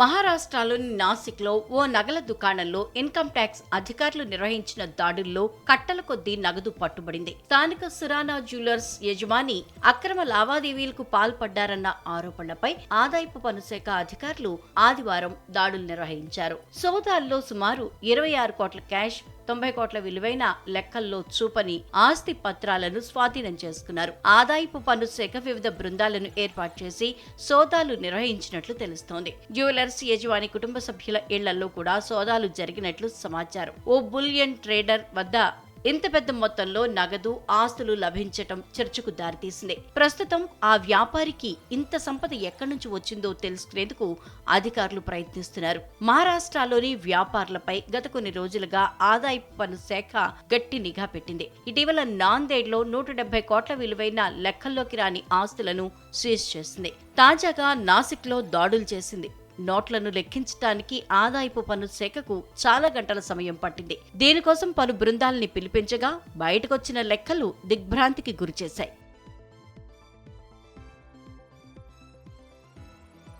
మహారాష్ట్రలోని నాసిక్లో ఓ నగల దుకాణంలో ఇన్కమ్ ట్యాక్స్ అధికారులు నిర్వహించిన దాడుల్లో కట్టల కొద్దీ నగదు పట్టుబడింది. స్థానిక సురానా జ్యువెలర్స్ యజమాని అక్రమ లావాదేవీలకు పాల్పడ్డారన్న ఆరోపణలపై ఆదాయపు పన్ను శాఖ అధికారులు ఆదివారం దాడులు నిర్వహించారు. సోదాల్లో సుమారు ఇరవై ఆరు కోట్ల క్యాష్ తొంభై కోట్ల విలువైన లెక్కల్లో చూపని ఆస్తి పత్రాలను స్వాధీనం చేసుకున్నారు. ఆదాయపు పన్ను శాఖ వివిధ బృందాలను ఏర్పాటు చేసి సోదాలు నిర్వహించినట్లు తెలుస్తోంది. జ్యువెలర్స్ యజమాని కుటుంబ సభ్యుల ఇళ్ళలో కూడా సోదాలు జరిగినట్లు సమాచారం. ఓ బులియన్ ట్రేడర్ వద్ద ఇంత పెద్ద మొత్తంలో నగదు ఆస్తులు లభించటం చర్చకు దారితీసింది. ప్రస్తుతం ఆ వ్యాపారికి ఇంత సంపద ఎక్కడి నుంచి వచ్చిందో తెలుసుకునేందుకు అధికారులు ప్రయత్నిస్తున్నారు. మహారాష్ట్రలోని వ్యాపారులపై గత కొన్ని రోజులుగా ఆదాయపు పన్ను శాఖ గట్టి నిఘా పెట్టింది. ఇటీవల నాందేడ్లో నూట డెబ్బై కోట్ల విలువైన లెక్కల్లోకి రాని ఆస్తులను సీజ్ చేసింది. తాజాగా నాసిక్లో దాడులు చేసింది. నోట్లను లెక్కించడానికి ఆదాయపు పన్ను శాఖకు చాలా గంటల సమయం పట్టింది. దీనికోసం పలు బృందాల్ని పిలిపించగా బయటకొచ్చిన లెక్కలు దిగ్భ్రాంతికి గురిచేశాయి.